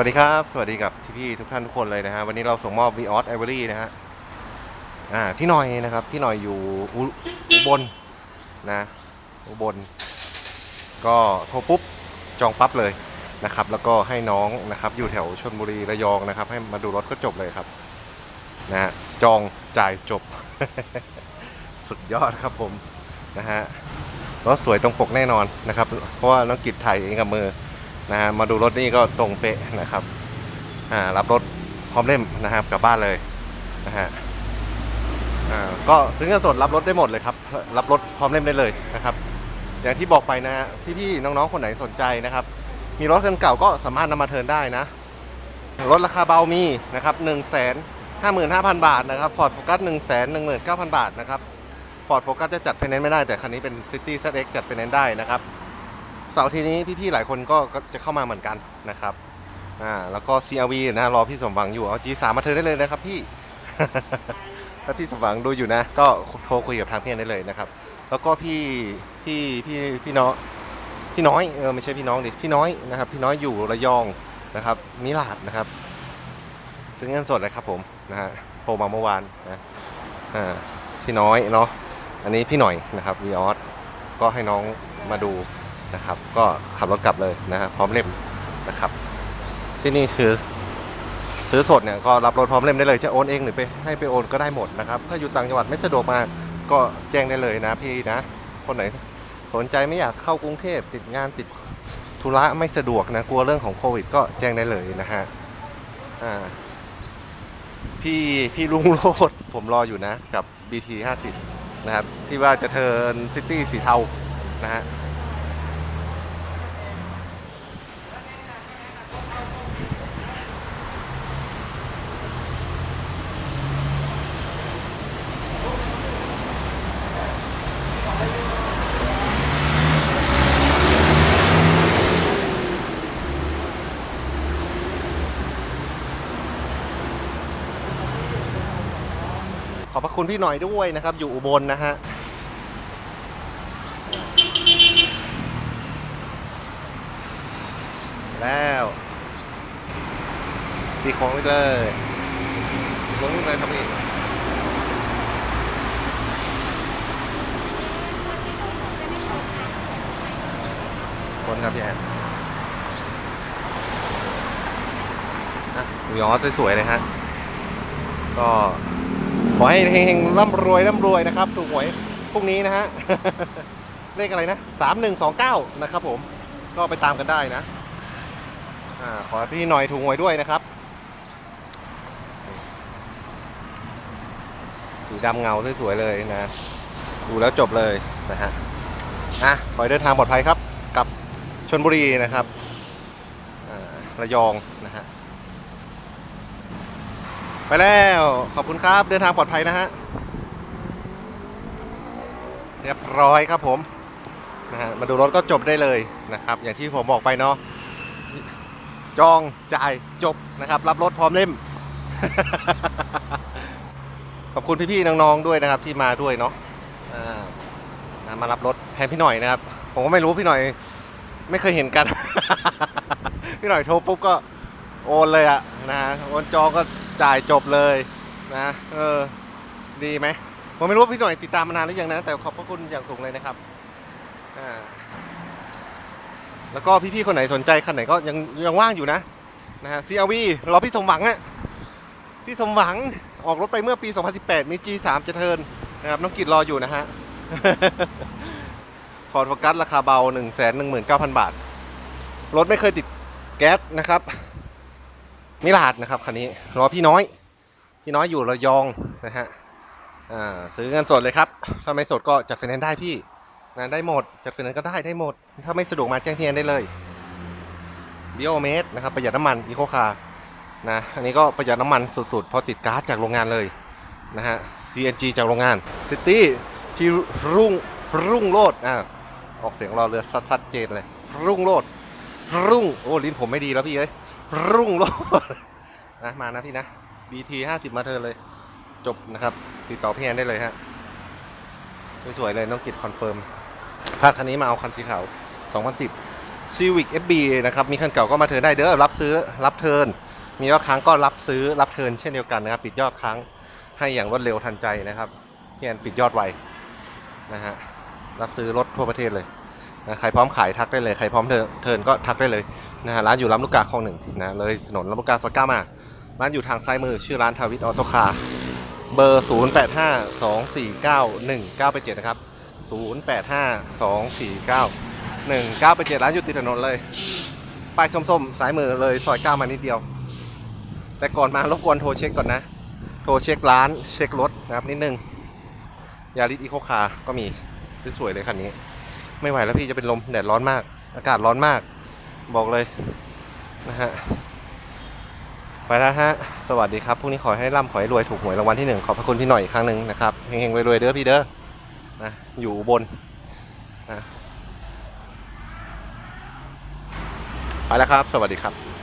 วัสดีครับ สวัสดีกับพี่ๆทุกท่านทุกคนเลยนะฮะวันนี้เราส่งมอบ v ีออสไอวอรี่นะฮะอ่าพี่หน่อยนะครับ พี่หน่อยอยู่อุอุบลนะอุบลก็โทรปุ๊บจองปั๊บเลยนะครับ แล้วก็ให้น้องนะครับ อยู่แถวชนบุรีระยองนะครับ ให้มาดูรถก็จบเลยครับนะฮะจองจ่ายจบ สุดยอดครับผมนะฮะรถสวยตรงปกแน่นอนนะครับ เพราะว่าน้องกิจถ่ายเองกับมือ นะฮะมาดูรถนี่ก็ตรงเป๊ะนะครับอ่ารับรถพร้อมเล่มนะครับกลับบ้านเลยนะฮะอ่าก็ซื้อเงินสดรับรถได้หมดเลยครับ รับรถพร้อมเล่มได้เลยนะครับ อย่างที่บอกไปนะฮะพี่ๆน้องๆคนไหนสนใจนะครับ มีรถคันเก่าก็สามารถนำมาเทิร์นได้นะ รถราคาเบามีนะครับ1นึ่งแสนห้าหมื่นห้าพันบาทนะครับฟอร์ดโฟกัสหนึ่งแสนหนึ่งหมื่นเก้าพันบาทนะครับฟอร์ดโฟกัสจะจัดไฟแนนซ์ไม่ได้แต่คันนี้เป็นซิตี้ ZX จัดไฟแนนซ์ได้นะครับ เสาร์ทีนี้พี่ๆหลายคนก็จะเข้ามาเหมือนกันนะครับอ่าแล้วก็ CRV นะรอพี่สมหวังอยู่เอา G3 มาเธอได้เลยนะครับพี่ถ้าพี่สมหวังดูอยู่นะ ก็โทรคุยกับทางพี่อนได้เลยนะครับ แล้วก็พี่พี่พี่พี่น้องพี่น้อยเออไม่ใช่พี่น้องดิพี่น้อยนะครับ พี่น้อยอยู่ระยองนะครับมิลาดนะครับ ซื้อเงินสดเลยครับผมนะฮะโทรมาเมื่อวานนะอ่าพี่น้อยเนาะอันนี้พี่หน่อยนะครับวีออสก็ให้น้องมาดู นะครับ ก็ขับรถกลับเลยนะฮะพร้อมเล่มนะครับ ที่นี่คือซื้อสดเนี่ยก็รับรถพร้อมเล่มได้เลยจะโอนเองหรือไปให้ไปโอนก็ได้หมดนะครับ ถ้าอยู่ต่างจังหวัดไม่สะดวกมาก็แจ้งได้เลยนะพี่นะ คนไหนสนใจไม่อยากเข้ากรุงเทพติดงานติดธุระไม่สะดวกนะกลัวเรื่องของโควิด ก็แจ้งได้เลยนะฮะอ่าพี่พี่ลุงโรดผมรออยู่นะกับ BT 50นะครับที่ว่าจะเทิร์นซิตี้สีเทานะฮะ อบพระคุณพี่หน่อยด้วยนะครับ อยู่อุบลนะฮะแล้วตีโค้งไปเลยตีโค้งไปเลยครับพี่คนครับพี่แอนนะวิออสสวยๆเลยฮะ ก็ ขอให้เฮงๆร่ำรวยร่ำรวยนะครับ ถูกหวยพรุ่งนี้นะฮะ เลขอะไรนะสามหนึ่งสองเก้านะครับผม ก็ไปตามกันได้นะอ่าขอพี่หน่อยถูกหวยด้วยนะครับสีดำเงาสวยๆเลยนะ ดูแล้วจบเลยนะฮะอะขอให้เดินทางปลอดภัยครับ กับชนบุรีนะครับระยองนะฮะ ไปแล้ว ขอบคุณครับ เดินทางปลอดภัยนะฮะ เรียบร้อยครับผมนะฮะมาดูรถก็จบได้เลยนะครับ อย่างที่ผมบอกไปเนาะจองจ่ายจบนะครับ รับรถพร้อมเล่ม ขอบคุณพี่ๆน้องๆด้วยนะครับ ที่มาด้วยเนาะะมารับรถแทนพี่หน่อยนะครับ ผมก็ไม่รู้พี่หน่อย ไม่เคยเห็นกัน พี่หน่อยโทรปุ๊บก็โอนเลยอะนะโอนจองก็ จ่ายจบเลยนะเออดีไหมผมไม่รู้ว่าพี่หน่อยติดตามมานานหรือยังนะแต่ขอบพระคุณอย่างสูงเลยนะครับอ่าแล้วก็พี่ๆคนไหนสนใจคันไหนก็ยังยังว่างอยู่นะนะฮะ CRV รอพี่สมหวังอะพี่สมหวังออกรถไปเมื่อปี 2018 มี G3 จะเทิร์นนะครับน้องกิจรออยู่นะฮะฟอร์ดโฟกัสราคาเบา 1 1 9 0 0 0 บาท รถไม่เคยติดแก๊สนะครับ มิลาดนะครับคันนี้รอพี่น้อย พี่น้อยอยู่ระยองนะฮะซื้อเงินสดเลยครับถ้าไม่สดก็จัดไฟแนนซ์ได้พี่นะได้หมด จัดไฟแนนซ์ก็ได้ได้หมด ถ้าไม่สะดวกมาแจ้งพี่แอนได้เลยบิโอเมตรนะครับประหยัดน้ำมันอีโคคาร์นะอันนี้ก็ประหยัดน้ำมันสุดๆเพราะติดก๊าซจากโรงงานเลยนะฮะ CNG จากโรงงานซิตี้พี่รุ่งรุ่งโรดอ่าออกเสียงรอเรือซัดๆเจนเลย รุ่งโรดรุ่งโอ้ลิ้นผมไม่ดีแล้วพี่เอ้ย รุ่งโรจน์นะมานะพี่นะ BT 50 มาเธอเลย จบนะครับ ติดต่อพี่แอนได้เลยฮะสวยๆเลยน้องกิจคอนเฟิร์มพาคันนี้มาเอาคันสีขาว 2010 Civic FB นะครับ มีคันเก่าก็มาเทิร์นได้เด้อรับซื้อรับเทิร์นมียอดค้างก็รับซื้อรับเทิร์นเช่นเดียวกันนะครับ ปิดยอดค้างให้อย่างรวดเร็วทันใจนะครับพี่แอนปิดยอดไวนะฮะรับซื้อรถทั่วประเทศเลย นะใครพร้อมขายทักได้เลย ใครพร้อมเทิร์นก็ทักได้เลยนะฮะร้านอยู่ลำลูกกาคลองหนึ่งนะเลยถนนลำลูกกาซอยเก้ามาร้านอยู่ทางซ้ายมือชื่อร้านทาวิทออโตคาร์เบอร์ 0 8 5 2 4 9 1 9ไป7นะครับ 0 8 5 2 4 9 1 9ไป7ร้านอยู่ติดถนนเลยป้ายส้มๆซ้ายมือเลยซอย9มานิดเดียว แต่ก่อนมารบกวนโทรเช็คก่อนนะ โทรเช็คร้านเช็ครถนะครับนิดนึงยาริสอีโคคาร์ก็มีสวยเลยคันนี้ ไม่ไหวแล้วพี่จะเป็นลมแดดร้อนมาก อากาศร้อนมาก บอกเลยนะฮะไปแล้วฮะ สวัสดีครับพรุ่งนี้ขอให้ร่ำขอให้รวยถูกหวยรางวัลที่หนึ่งขอบพระคุณพี่หน่อยอีกครั้งหนึ่งนะครับเฮงๆรวยๆเด้อพี่เด้อนะอยู่บนนะไปแล้วครับ สวัสดีครับ